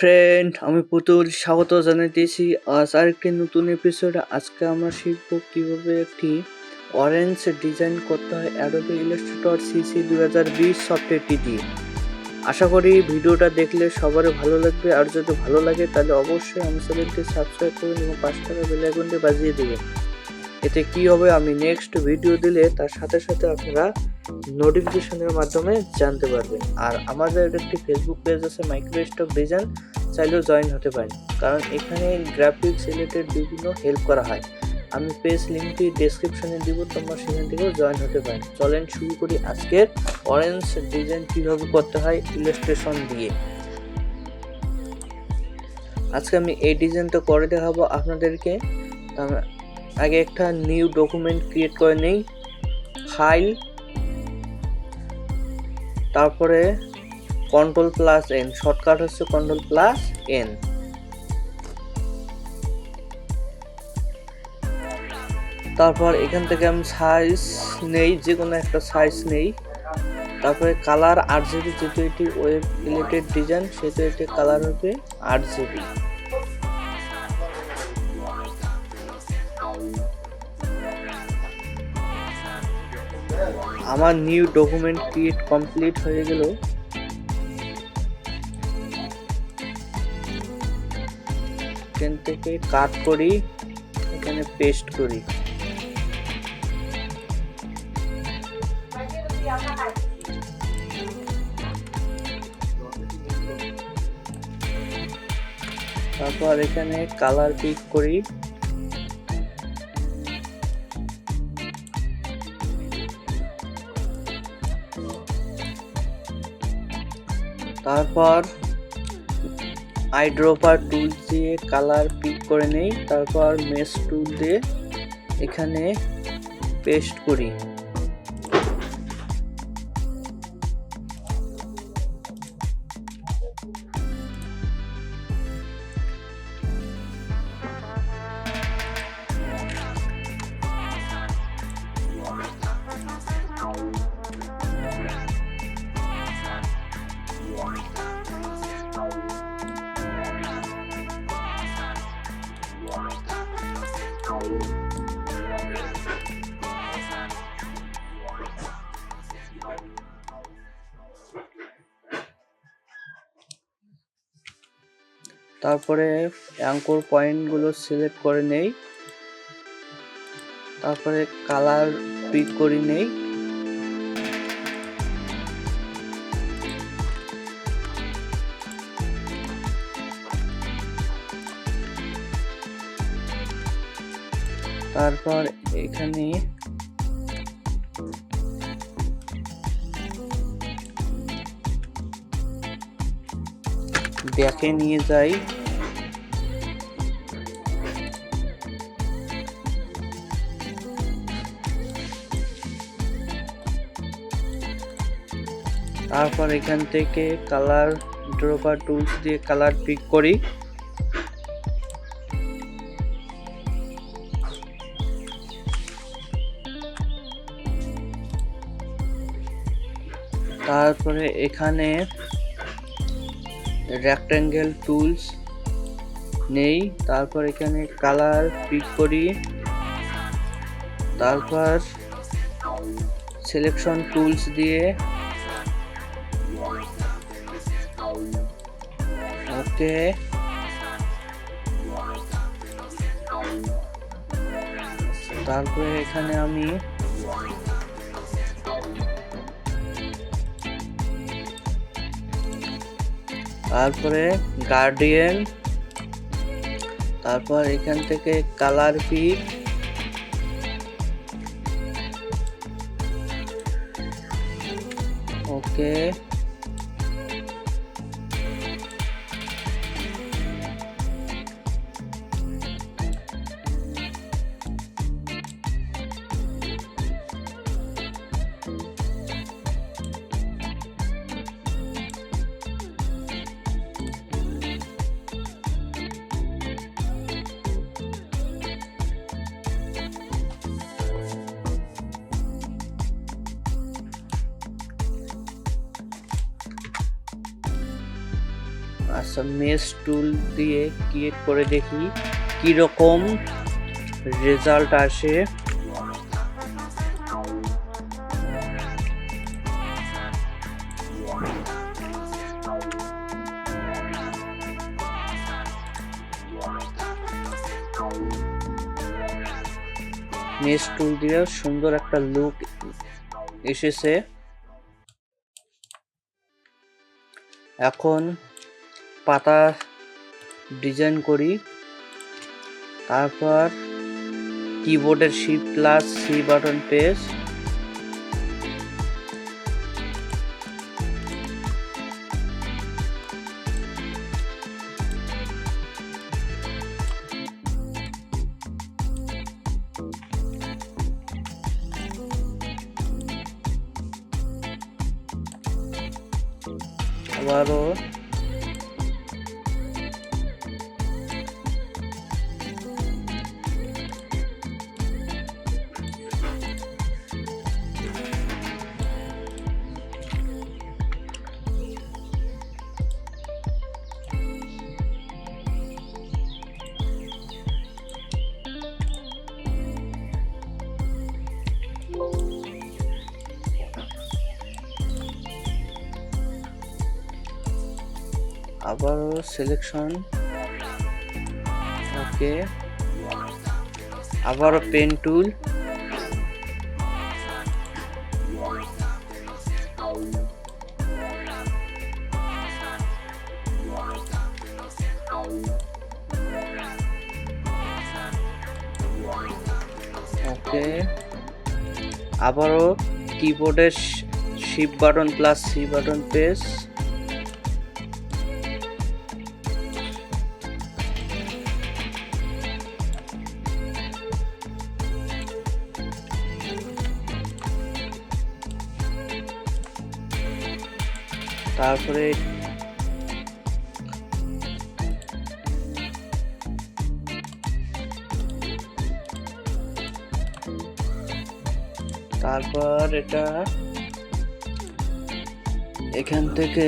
Friend আমি পুতুল, স্বাগত জানাইতেছি। আজ আরেকটি নতুন এপিসোডে আজকে আমরা শিখব কীভাবে একটি অরেঞ্জ ডিজাইন করতে হয় অ্যাডোবি ইলাস্ট্রেটর সিসি দু হাজার বিশ সফটওয়্যারটি দিয়ে। আশা করি ভিডিওটা দেখলে সবারই ভালো লাগবে। আর যদি ভালো লাগে, তাহলে অবশ্যই আমার চ্যানেলটি সাবস্ক্রাইব করুন এবং পাঁচ টাকা বেল আইকনটি বাজিয়ে দেবেন। এতে কি হবে? আমি নেক্সট ভিডিও দিলে তার সাথে সাথে আপনারা নোটিফিকেশনের মাধ্যমে জানতে পারবেন আর আমাদের একটি ফেসবুক পেজ আছে মাইক্রো স্টক ডিজাইন চাইলেও জয়েন হতে পারেন কারণ এখানে গ্রাফিক্স রিলেটেড বিভিন্ন হেল্প করা হয়। আমি পেজ লিঙ্কটি ডেসক্রিপশনে দিব, তোমরা সেখান থেকেও জয়েন হতে পারেন চলেন শুরু করি আজকের অরেঞ্জ ডিজাইন কীভাবে করতে হয় ইলাস্ট্রেশন দিয়ে। আজকে আমি এই ডিজাইনটা করে দেখাবো আপনাদেরকে। আগে একটা নিউ ডকুমেন্ট ক্রিয়েট করে নেই। ফাইল তারপরে কন্ট্রোল প্লাস এন শর্টকাট হচ্ছে কন্ট্রোল প্লাস এন তারপর এখান থেকে আমি সাইজ নেই যে কোনো একটা সাইজ নেই। তারপরে কালার আট জিবি যেহেতু এটি ওয়েব রিলেটেড ডিজাইন সেহেতু এটি কালার হবে আট জিবি আমার নিউ ডকুমেন্ট ক্রিয়েট কমপ্লিট হয়ে গেল। এখান থেকে কাট করি, এখানে পেস্ট করি। তারপর এখানে কালার পিক করি। তারপর আইড্রোপার টুল দিয়ে কালার পিক করে নেই, তারপর মেস টুল দিয়ে এখানে পেস্ট করি। তারপরে অ্যাঙ্কর পয়েন্টগুলো সিলেক্ট করে নেই। তারপরে কালার পিক করে নেই। তারপর এখানে ব্যাকে নিয়ে যাই। তারপর এখান থেকে কালার ড্রপার টুলস দিয়ে কালার পিক করি। তারপরে এখানে রেক্টাঙ্গেল টুলস নেই। তারপর এখানে কালার পিক করি। তারপর সিলেকশন টুলস দিয়ে ওকে। তারপরে এখানে আমি তারপরে গার্ডিয়ান তারপর এখান থেকে কালার পিক ওকে আচ্ছা মেস টুল দিয়ে ক্রিয়েট করে দেখি কীরকম রেজাল্ট আসে। মেস টুল দিয়ে সুন্দর একটা লুক এসেছে। এখন পাতা ডিজাইন করি। তারপর কিবোর্ডের shift plus C button press আবারও সিলেকশন ওকে আবারও পেন টুল ওকে আবারও কিবোর্ডের shift button plus C button press তারপরে তারপর এটা এখান থেকে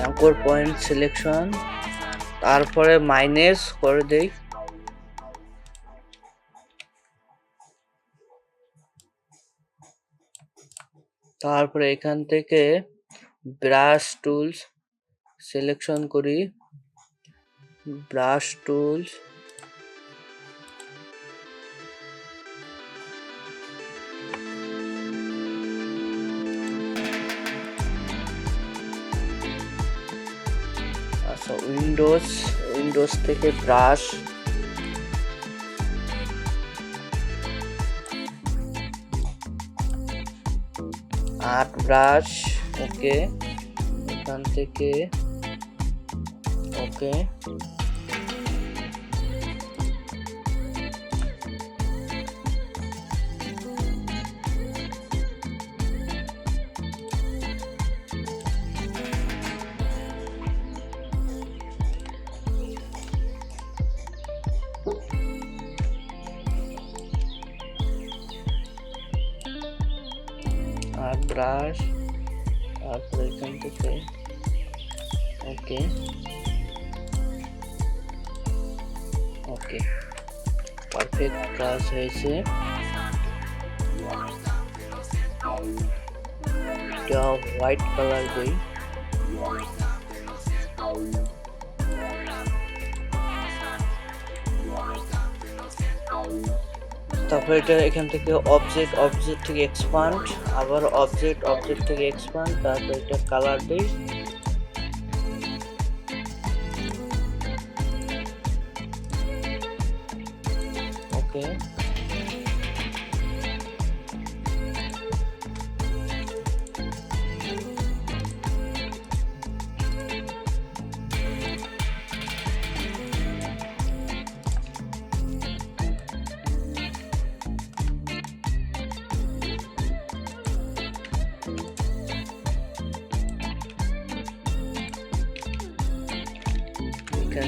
অ্যাঙ্কর পয়েন্ট সিলেকশন, তারপরে মাইনাস করে দেই। তারপরে এখান থেকে ব্রাশ টুলস সিলেকশন করি। ব্রাশ টুলস উইন্ডোজ উইন্ডোজ থেকে ব্রাশ আট ব্রাশ ওকে এখান থেকে ওকে আর ব্রাশ তারপরে এখান থেকে ওকে ওকে পারফেক্ট কাজ হয়েছে এটা হোয়াইট কালার দিই তারপর এটা এখান থেকে অবজেক্ট অবজেক্ট থেকে এক্সপান্ড আবার অবজেক্ট অবজেক্ট থেকে এক্সপান্ড তারপর এটা কালার দিই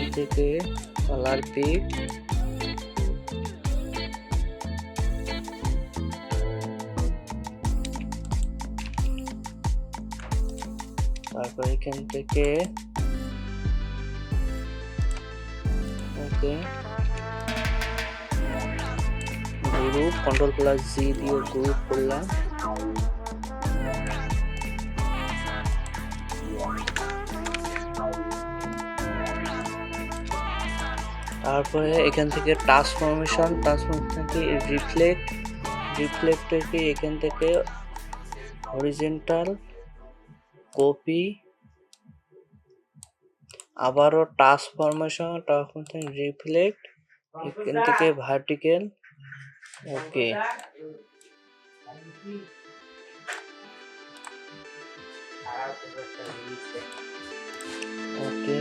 এখান থেকে কালার তারপর এখান থেকে okay. Group control plus G দিয়ে গ্রুপ করলাম। তারপরে এখান থেকে ট্রান্সফরমেশন ট্রান্সফরমেশন থেকে রিফ্লেক্ট রিফ্লেক্ট থেকে এখান থেকে হরিজেন্টাল কপি আবারও ট্রান্সফরমেশন ট্রান্সফরমেশন রিফ্লেক্ট এখান থেকে ভার্টিক্যাল ওকে ওকে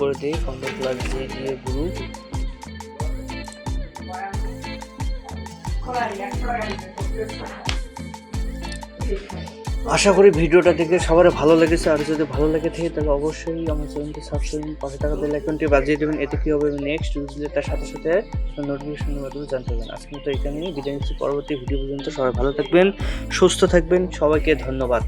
করে দিই কন্ট্রোল প্লাস দিয়ে দিয়ে গ্রুপ আশা করি ভিডিওটা দেখে সবার ভালো লেগেছে, আর যদি ভালো লেগে থাকে তাহলে অবশ্যই আমার চ্যানেলটি সাবস্ক্রাইব পাশে থাকা বেল আইকনটি বাজিয়ে দেবেন। এতে কি হবে নেক্সট বুঝলে তার সাথে সাথে নোটিফিকেশনের মাধ্যমে জানতে পারবেন আজকে তো এখানেই বিদায় নিচ্ছি। পরবর্তী ভিডিও পর্যন্ত সবাই ভালো থাকবেন, সুস্থ থাকবেন। সবাইকে ধন্যবাদ।